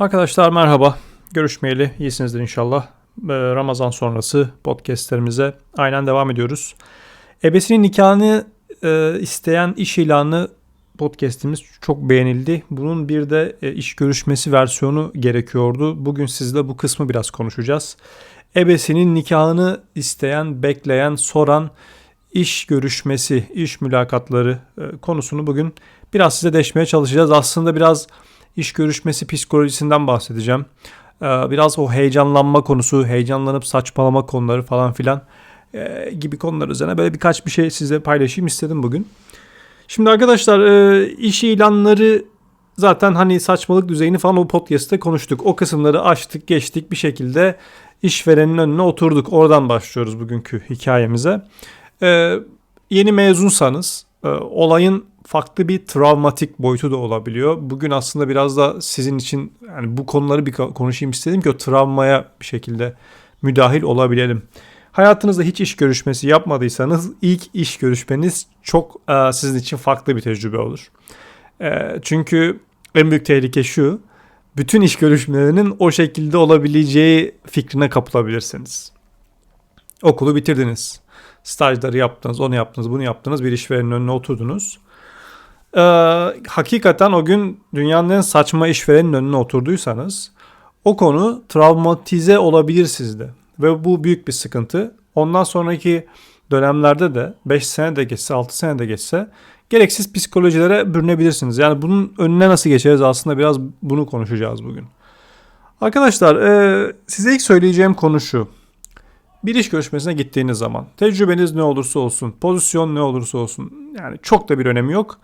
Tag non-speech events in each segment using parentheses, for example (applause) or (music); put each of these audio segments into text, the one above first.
Arkadaşlar merhaba. Görüşmeyeli iyisinizdir inşallah. Ee, Ramazan sonrası podcastlerimize aynen devam ediyoruz. Ebesinin nikahını e, isteyen iş ilanı podcastimiz çok beğenildi. Bunun bir de e, iş görüşmesi versiyonu gerekiyordu. Bugün sizle bu kısmı biraz konuşacağız. Ebesinin nikahını isteyen, bekleyen, soran iş görüşmesi, iş mülakatları e, konusunu bugün biraz size deşmeye çalışacağız. Aslında biraz iş görüşmesi psikolojisinden bahsedeceğim. Ee, biraz o heyecanlanma konusu, heyecanlanıp saçmalama konuları falan filan e, gibi konular üzerine böyle birkaç bir şey size paylaşayım istedim bugün. Şimdi arkadaşlar e, iş ilanları zaten hani saçmalık düzeyini falan o podcast'te konuştuk. O kısımları açtık geçtik bir şekilde işverenin önüne oturduk. Oradan başlıyoruz bugünkü hikayemize. Ee, yeni mezunsanız e, olayın farklı bir travmatik boyutu da olabiliyor. Bugün aslında biraz da sizin için yani bu konuları bir konuşayım istedim ki o travmaya bir şekilde müdahil olabilelim. Hayatınızda hiç iş görüşmesi yapmadıysanız ilk iş görüşmeniz çok e, sizin için farklı bir tecrübe olur. E, çünkü en büyük tehlike şu. Bütün iş görüşmelerinin o şekilde olabileceği fikrine kapılabilirsiniz. Okulu bitirdiniz. Stajları yaptınız, onu yaptınız, bunu yaptınız. Bir işverenin önüne oturdunuz e, hakikaten o gün dünyanın en saçma işverenin önüne oturduysanız o konu travmatize olabilir sizde. Ve bu büyük bir sıkıntı. Ondan sonraki dönemlerde de 5 sene de geçse 6 sene de geçse gereksiz psikolojilere bürünebilirsiniz. Yani bunun önüne nasıl geçeriz aslında biraz bunu konuşacağız bugün. Arkadaşlar e, size ilk söyleyeceğim konu şu. Bir iş görüşmesine gittiğiniz zaman tecrübeniz ne olursa olsun, pozisyon ne olursa olsun yani çok da bir önemi yok.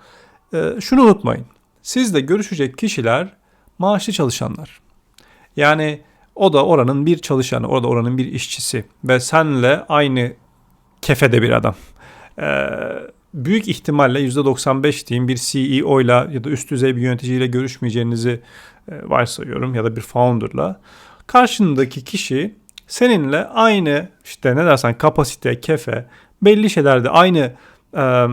Ee, şunu unutmayın. Sizle görüşecek kişiler maaşlı çalışanlar. Yani o da oranın bir çalışanı, o da oranın bir işçisi ve senle aynı kefede bir adam. Ee, büyük ihtimalle %95 diyeyim bir CEO ile ya da üst düzey bir yöneticiyle görüşmeyeceğinizi e, varsayıyorum ya da bir founder'la. Karşındaki kişi seninle aynı işte ne dersen kapasite, kefe, belli şeylerde aynı e,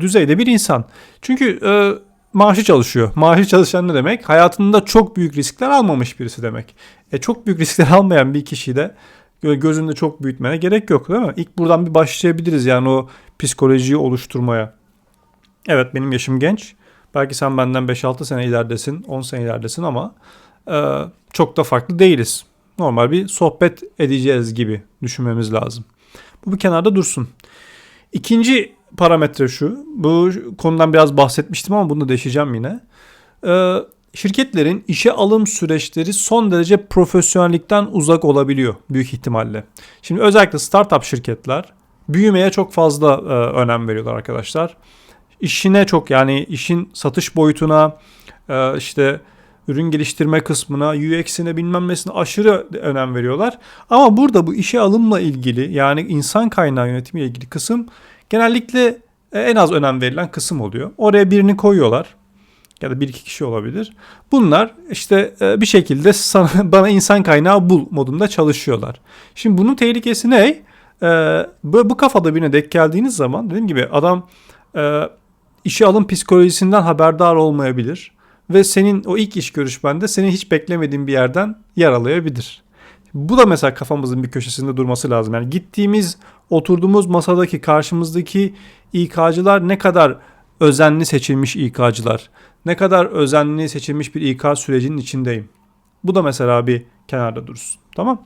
düzeyde bir insan. Çünkü e, maaşı çalışıyor. Maaşı çalışan ne demek? Hayatında çok büyük riskler almamış birisi demek. E, çok büyük riskler (laughs) almayan bir kişi de gözünde çok büyütmene gerek yok değil mi? İlk buradan bir başlayabiliriz yani o psikolojiyi oluşturmaya. Evet benim yaşım genç. Belki sen benden 5-6 sene ileridesin, 10 sene ileridesin ama e, çok da farklı değiliz. Normal bir sohbet edeceğiz gibi düşünmemiz lazım. Bu bir kenarda dursun. İkinci parametre şu. Bu konudan biraz bahsetmiştim ama bunu da değişeceğim yine. Ee, şirketlerin işe alım süreçleri son derece profesyonellikten uzak olabiliyor büyük ihtimalle. Şimdi özellikle startup şirketler büyümeye çok fazla e, önem veriyorlar arkadaşlar. İşine çok yani işin satış boyutuna e, işte ürün geliştirme kısmına, UX'ine bilmem nesine aşırı önem veriyorlar. Ama burada bu işe alımla ilgili yani insan kaynağı yönetimiyle ilgili kısım genellikle e, en az önem verilen kısım oluyor. Oraya birini koyuyorlar ya da bir iki kişi olabilir. Bunlar işte e, bir şekilde sana, (laughs) bana insan kaynağı bul modunda çalışıyorlar. Şimdi bunun tehlikesi ne? E, bu, bu kafada birine denk geldiğiniz zaman dediğim gibi adam işe alım psikolojisinden haberdar olmayabilir ve senin o ilk iş görüşmende seni hiç beklemediğin bir yerden yaralayabilir. Bu da mesela kafamızın bir köşesinde durması lazım. Yani gittiğimiz, oturduğumuz masadaki karşımızdaki İK'cılar ne kadar özenli seçilmiş İK'cılar, ne kadar özenli seçilmiş bir İK sürecinin içindeyim. Bu da mesela bir kenarda dursun. Tamam?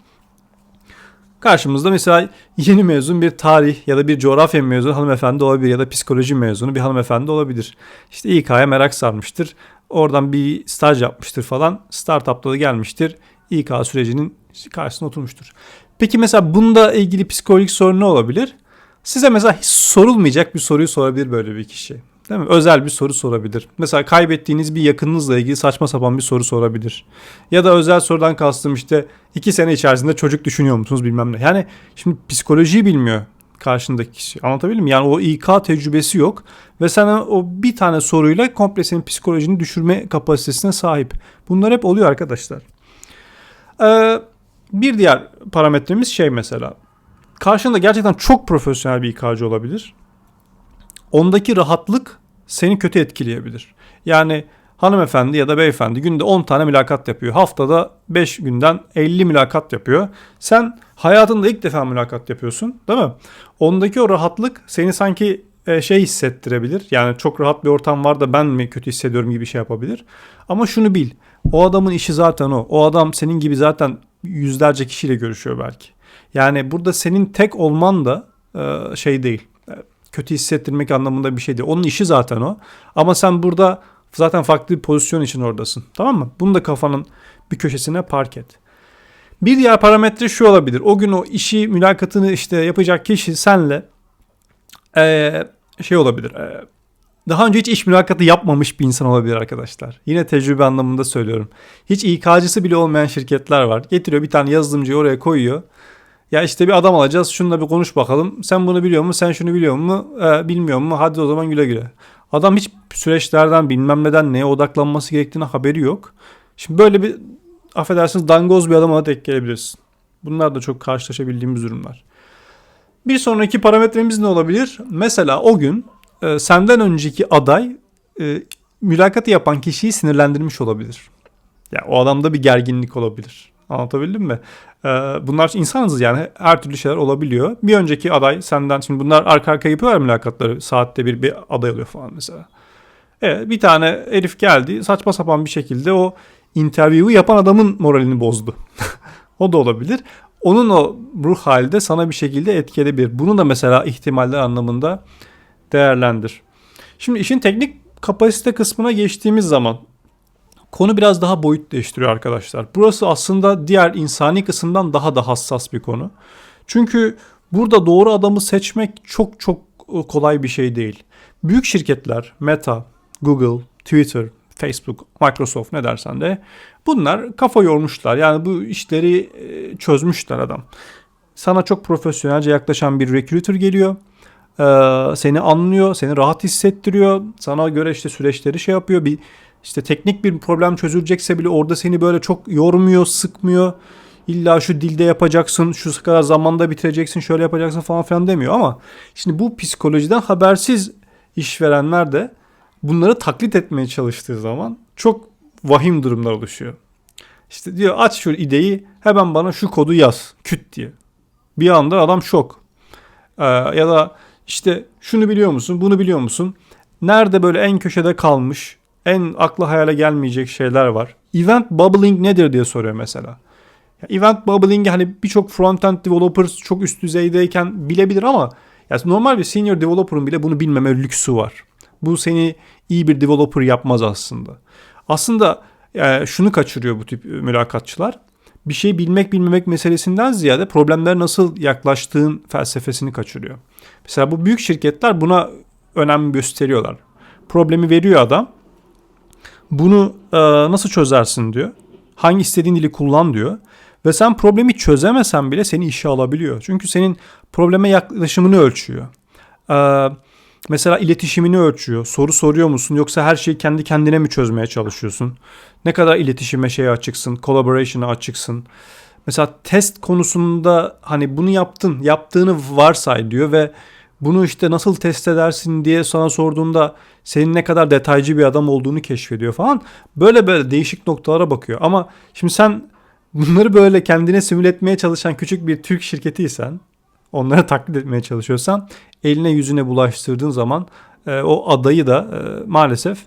Karşımızda mesela yeni mezun bir tarih ya da bir coğrafya mezunu hanımefendi olabilir ya da psikoloji mezunu bir hanımefendi olabilir. İşte İK'ya merak sarmıştır. Oradan bir staj yapmıştır falan. Startup'ta da gelmiştir. İK sürecinin karşısına oturmuştur. Peki mesela bunda ilgili psikolojik sorun ne olabilir? Size mesela hiç sorulmayacak bir soruyu sorabilir böyle bir kişi. Değil mi? Özel bir soru sorabilir. Mesela kaybettiğiniz bir yakınınızla ilgili saçma sapan bir soru sorabilir. Ya da özel sorudan kastım işte iki sene içerisinde çocuk düşünüyor musunuz bilmem ne. Yani şimdi psikolojiyi bilmiyor karşındaki kişi. Anlatabildim mi? Yani o İK tecrübesi yok ve sana o bir tane soruyla komple senin psikolojini düşürme kapasitesine sahip. Bunlar hep oluyor arkadaşlar. Ee, bir diğer parametremiz şey mesela. Karşında gerçekten çok profesyonel bir İK'cı olabilir. Ondaki rahatlık seni kötü etkileyebilir. Yani hanımefendi ya da beyefendi günde 10 tane mülakat yapıyor. Haftada 5 günden 50 mülakat yapıyor. Sen hayatında ilk defa mülakat yapıyorsun değil mi? Ondaki o rahatlık seni sanki e, şey hissettirebilir. Yani çok rahat bir ortam var da ben mi kötü hissediyorum gibi şey yapabilir. Ama şunu bil. O adamın işi zaten o. O adam senin gibi zaten yüzlerce kişiyle görüşüyor belki. Yani burada senin tek olman da e, şey değil. E, kötü hissettirmek anlamında bir şey değil. Onun işi zaten o. Ama sen burada zaten farklı bir pozisyon için oradasın. Tamam mı? Bunu da kafanın bir köşesine park et. Bir diğer parametre şu olabilir. O gün o işi mülakatını işte yapacak kişi senle ee, şey olabilir. Ee, daha önce hiç iş mülakatı yapmamış bir insan olabilir arkadaşlar. Yine tecrübe anlamında söylüyorum. Hiç İK'cısı bile olmayan şirketler var. Getiriyor bir tane yazılımcıyı oraya koyuyor. Ya işte bir adam alacağız şununla bir konuş bakalım. Sen bunu biliyor musun? Sen şunu biliyor musun? Ee, bilmiyor mu? Hadi o zaman güle güle. Adam hiç süreçlerden bilmem neden neye odaklanması gerektiğine haberi yok. Şimdi böyle bir affedersiniz dangoz bir adama denk gelebilirsin. Bunlar da çok karşılaşabildiğimiz durumlar. Bir sonraki parametremiz ne olabilir? Mesela o gün e, senden önceki aday e, mülakatı yapan kişiyi sinirlendirmiş olabilir. Ya o adamda bir gerginlik olabilir. Anlatabildim mi? Ee, bunlar insanız yani her türlü şeyler olabiliyor. Bir önceki aday senden şimdi bunlar arka arkaya yapıyorlar mülakatları. Saatte bir bir aday oluyor falan mesela. Evet bir tane herif geldi saçma sapan bir şekilde o interview'u yapan adamın moralini bozdu. (laughs) o da olabilir. Onun o ruh halde sana bir şekilde etkileyebilir. Bunu da mesela ihtimaller anlamında değerlendir. Şimdi işin teknik kapasite kısmına geçtiğimiz zaman konu biraz daha boyut değiştiriyor arkadaşlar. Burası aslında diğer insani kısımdan daha da hassas bir konu. Çünkü burada doğru adamı seçmek çok çok kolay bir şey değil. Büyük şirketler, Meta, Google, Twitter, Facebook, Microsoft ne dersen de bunlar kafa yormuşlar. Yani bu işleri e, çözmüşler adam. Sana çok profesyonelce yaklaşan bir recruiter geliyor. Ee, seni anlıyor, seni rahat hissettiriyor. Sana göre işte süreçleri şey yapıyor. Bir işte teknik bir problem çözülecekse bile orada seni böyle çok yormuyor, sıkmıyor. İlla şu dilde yapacaksın, şu kadar zamanda bitireceksin, şöyle yapacaksın falan filan demiyor ama şimdi bu psikolojiden habersiz işverenler de bunları taklit etmeye çalıştığı zaman çok vahim durumlar oluşuyor. İşte diyor aç şu ideyi hemen bana şu kodu yaz küt diye. Bir anda adam şok. Ee, ya da işte şunu biliyor musun bunu biliyor musun? Nerede böyle en köşede kalmış en akla hayale gelmeyecek şeyler var. Event bubbling nedir diye soruyor mesela. Event bubbling hani birçok frontend developer çok üst düzeydeyken bilebilir ama yani normal bir senior developer'ın bile bunu bilmeme lüksü var. Bu seni iyi bir developer yapmaz aslında. Aslında yani şunu kaçırıyor bu tip mülakatçılar. Bir şey bilmek bilmemek meselesinden ziyade problemler nasıl yaklaştığın felsefesini kaçırıyor. Mesela bu büyük şirketler buna önem gösteriyorlar. Problemi veriyor adam. Bunu e, nasıl çözersin diyor. Hangi istediğin dili kullan diyor. Ve sen problemi çözemesen bile seni işe alabiliyor. Çünkü senin probleme yaklaşımını ölçüyor. Ee, mesela iletişimini ölçüyor. Soru soruyor musun yoksa her şeyi kendi kendine mi çözmeye çalışıyorsun? Ne kadar iletişime şeye açıksın, collaboration'a açıksın. Mesela test konusunda hani bunu yaptın, yaptığını varsay diyor ve bunu işte nasıl test edersin diye sana sorduğunda senin ne kadar detaycı bir adam olduğunu keşfediyor falan. Böyle böyle değişik noktalara bakıyor. Ama şimdi sen bunları böyle kendine simüle etmeye çalışan küçük bir Türk şirketiysen, onları taklit etmeye çalışıyorsan eline yüzüne bulaştırdığın zaman e, o adayı da e, maalesef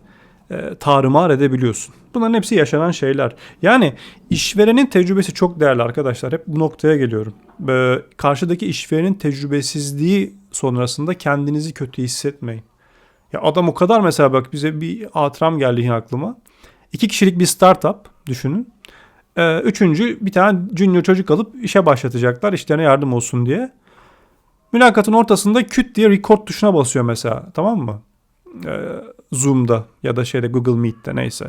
e, tarumar edebiliyorsun. Bunların hepsi yaşanan şeyler. Yani işverenin tecrübesi çok değerli arkadaşlar. Hep bu noktaya geliyorum. E, karşıdaki işverenin tecrübesizliği sonrasında kendinizi kötü hissetmeyin. Ya adam o kadar mesela bak bize bir hatıram geldi yine aklıma. İki kişilik bir startup düşünün. Ee, üçüncü bir tane junior çocuk alıp işe başlatacaklar işlerine yardım olsun diye. Mülakatın ortasında küt diye record tuşuna basıyor mesela tamam mı? Ee, Zoom'da ya da şeyde Google Meet'te neyse.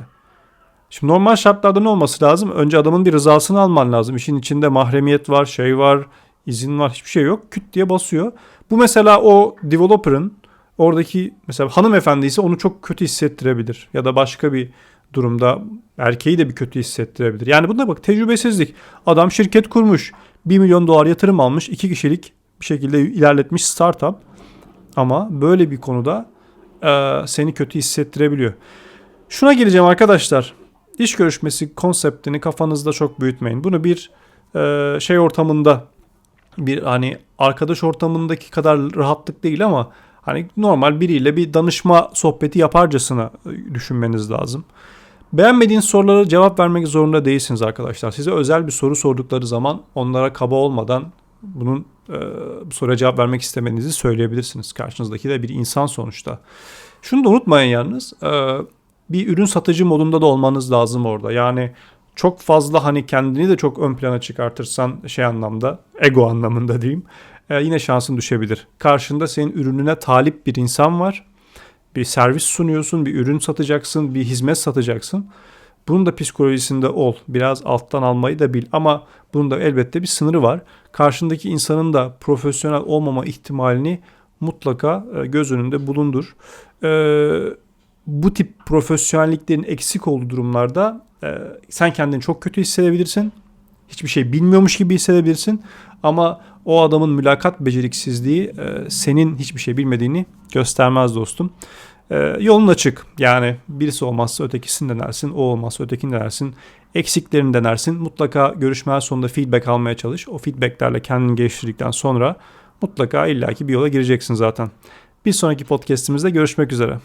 Şimdi normal şartlarda ne olması lazım? Önce adamın bir rızasını alman lazım. İşin içinde mahremiyet var, şey var, izin var, hiçbir şey yok. Küt diye basıyor. Bu mesela o developer'ın oradaki mesela hanımefendi ise onu çok kötü hissettirebilir. Ya da başka bir durumda erkeği de bir kötü hissettirebilir. Yani bunda bak tecrübesizlik. Adam şirket kurmuş. 1 milyon dolar yatırım almış. 2 kişilik bir şekilde ilerletmiş startup. Ama böyle bir konuda seni kötü hissettirebiliyor. Şuna geleceğim arkadaşlar. İş görüşmesi konseptini kafanızda çok büyütmeyin. Bunu bir e, şey ortamında bir hani arkadaş ortamındaki kadar rahatlık değil ama hani normal biriyle bir danışma sohbeti yaparcasına e, düşünmeniz lazım. Beğenmediğiniz sorulara cevap vermek zorunda değilsiniz arkadaşlar. Size özel bir soru sordukları zaman onlara kaba olmadan bunun e, bu soruya cevap vermek istemenizi söyleyebilirsiniz. Karşınızdaki de bir insan sonuçta. Şunu da unutmayın yalnız. E, bir ürün satıcı modunda da olmanız lazım orada. Yani çok fazla hani kendini de çok ön plana çıkartırsan şey anlamda, ego anlamında diyeyim. E, yine şansın düşebilir. Karşında senin ürününe talip bir insan var. Bir servis sunuyorsun, bir ürün satacaksın, bir hizmet satacaksın. Bunun da psikolojisinde ol. Biraz alttan almayı da bil ama bunun da elbette bir sınırı var. Karşındaki insanın da profesyonel olmama ihtimalini mutlaka e, göz önünde bulundur. Ee, bu tip profesyonelliklerin eksik olduğu durumlarda e, sen kendini çok kötü hissedebilirsin. Hiçbir şey bilmiyormuş gibi hissedebilirsin. Ama o adamın mülakat beceriksizliği e, senin hiçbir şey bilmediğini göstermez dostum. E, yolun açık. Yani birisi olmazsa ötekisini denersin. O olmazsa ötekini denersin. Eksiklerini denersin. Mutlaka görüşmeler sonunda feedback almaya çalış. O feedbacklerle kendini geliştirdikten sonra mutlaka illaki bir yola gireceksin zaten. Bir sonraki podcastimizde görüşmek üzere.